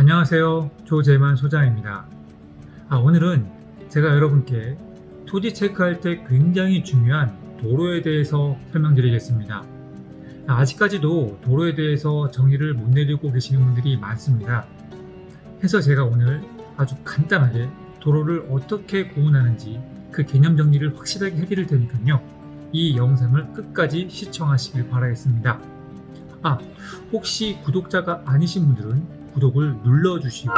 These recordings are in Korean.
안녕하세요. 조재만 소장입니다. 아, 오늘은 제가 여러분께 토지 체크할 때 굉장히 중요한 도로에 대해서 설명드리겠습니다. 아, 아직까지도 도로에 대해서 정의를 못 내리고 계시는 분들이 많습니다. 해서 제가 오늘 아주 간단하게 도로를 어떻게 구분하는지 그 개념 정리를 확실하게 해드릴 테니까요. 이 영상을 끝까지 시청하시길 바라겠습니다. 아, 혹시 구독자가 아니신 분들은 구독을 눌러주시고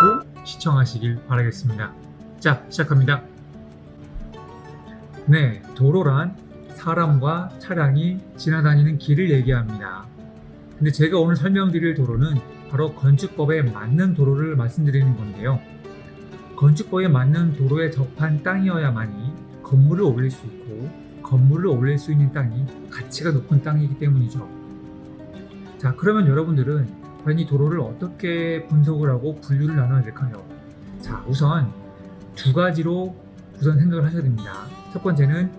시청하시길 바라겠습니다. 자, 시작합니다. 네, 도로란 사람과 차량이 지나다니는 길을 얘기합니다. 근데 제가 오늘 설명드릴 도로는 바로 건축법에 맞는 도로를 말씀드리는 건데요. 건축법에 맞는 도로에 접한 땅이어야만이 건물을 올릴 수 있고 건물을 올릴 수 있는 땅이 가치가 높은 땅이기 때문이죠. 자, 그러면 여러분들은 과연 이 도로를 어떻게 분석을 하고 분류를 나눠야 될까요? 자, 우선 두 가지로 우선 생각을 하셔야 됩니다. 첫 번째는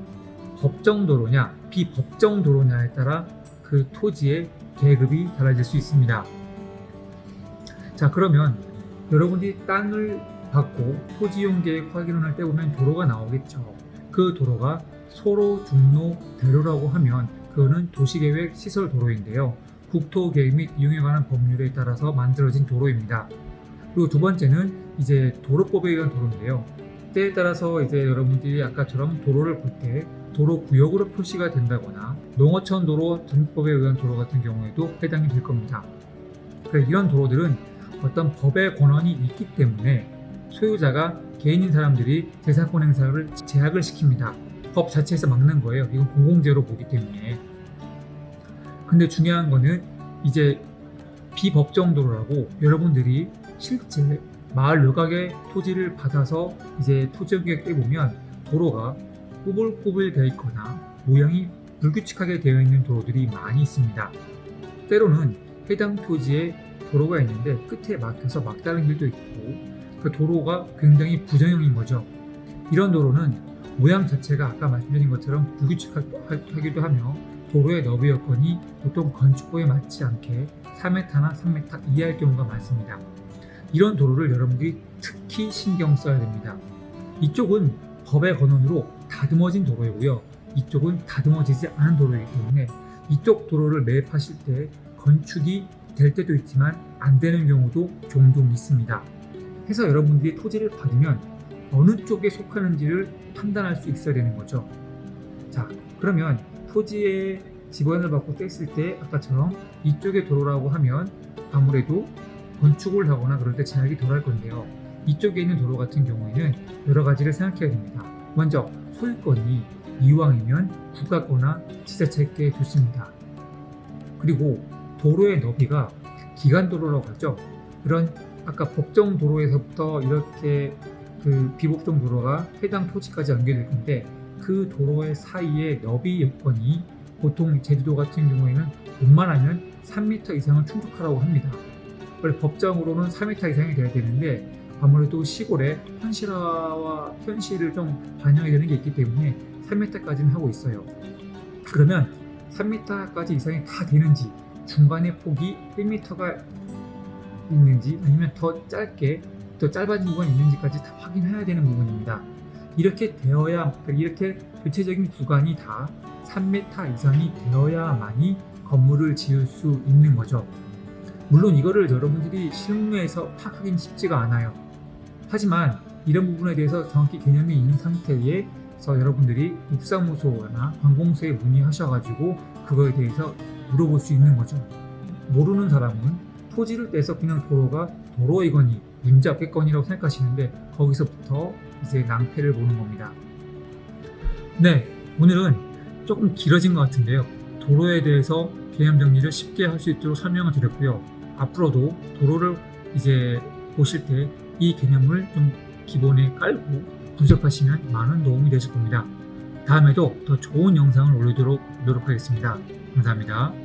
법정 도로냐, 비법정 도로냐에 따라 그 토지의 계급이 달라질 수 있습니다. 자, 그러면 여러분이 땅을 받고 토지용 계획 확인원을 떼보면 도로가 나오겠죠. 그 도로가 소로, 중로, 대로라고 하면 그거는 도시계획 시설 도로인데요. 국토계획 및 이용에 관한 법률에 따라서 만들어진 도로입니다. 그리고 두 번째는 이제 도로법에 의한 도로인데요. 때에 따라서 이제 여러분들이 아까처럼 도로를 볼 때 도로 구역으로 표시가 된다거나 농어촌 도로 등법에 의한 도로 같은 경우에도 해당이 될 겁니다. 그래서 이런 도로들은 어떤 법의 권한이 있기 때문에 소유자가 개인인 사람들이 재산권 행사를 제약을 시킵니다. 법 자체에서 막는 거예요. 이건 공공재로 보기 때문에. 근데 중요한 거는 이제 비법정 도로라고 여러분들이 실제 마을 외곽에 토지를 받아서 이제 토지계획 때 보면 도로가 꼬불꼬불 되어 있거나 모양이 불규칙하게 되어 있는 도로들이 많이 있습니다. 때로는 해당 토지에 도로가 있는데 끝에 막혀서 막다른 길도 있고 그 도로가 굉장히 부정형인 거죠. 이런 도로는 모양 자체가 아까 말씀드린 것처럼 불규칙하기도 하며 도로의 너비 여건이 보통 건축법에 맞지 않게 3m나 3m 이하일 경우가 많습니다. 이런 도로를 여러분들이 특히 신경 써야 됩니다. 이쪽은 법의 권한으로 다듬어진 도로이고요. 이쪽은 다듬어지지 않은 도로이기 때문에 이쪽 도로를 매입하실 때 건축이 될 때도 있지만 안 되는 경우도 종종 있습니다. 해서 여러분들이 토지를 받으면 어느 쪽에 속하는지를 판단할 수 있어야 되는 거죠. 자, 그러면 토지에 지번을 받고 뗐을 때 아까처럼 이쪽에 도로라고 하면 아무래도 건축을 하거나 그럴 때 제약이 덜할 건데요. 이쪽에 있는 도로 같은 경우에는 여러 가지를 생각해야 됩니다. 먼저 소유권이 이왕이면 국가거나 지자체께 좋습니다. 그리고 도로의 너비가 기간 도로라고 하죠. 그런 아까 법정 도로에서부터 이렇게 그 비법정 도로가 해당 토지까지 연결될 건데 그 도로의 사이에 너비 여건이 보통 제주도 같은 경우에는 웬만하면 3m 이상을 충족하라고 합니다. 원래 법정으로는 4m 이상이 돼야 되는데 아무래도 시골에 현실화와 현실을 좀 반영이 되는 게 있기 때문에 3m까지는 하고 있어요. 그러면 3m까지 이상이 다 되는지 중간에 폭이 1m가 있는지 아니면 더 짧게 더 짧아진 구간이 있는지까지 다 확인해야 되는 부분입니다. 이렇게 되어야 이렇게 교체적인 구간이 다 3m 이상이 되어야만이 건물을 지을 수 있는 거죠. 물론 이거를 여러분들이 실무에서 파악하기는 쉽지가 않아요. 하지만 이런 부분에 대해서 정확히 개념이 있는 상태에서 여러분들이 묵사무소나 관공서에 문의하셔가지고 그거에 대해서 물어볼 수 있는 거죠. 모르는 사람은 토지를 떼서 그냥 도로가 도로이거니 문제 없겠거니라고 생각하시는데 거기서부터 이제 낭패를 보는 겁니다. 네, 오늘은 조금 길어진 것 같은데요. 도로에 대해서 개념 정리를 쉽게 할 수 있도록 설명을 드렸고요. 앞으로도 도로를 이제 보실 때 이 개념을 좀 기본에 깔고 분석하시면 많은 도움이 되실 겁니다. 다음에도 더 좋은 영상을 올리도록 노력하겠습니다. 감사합니다.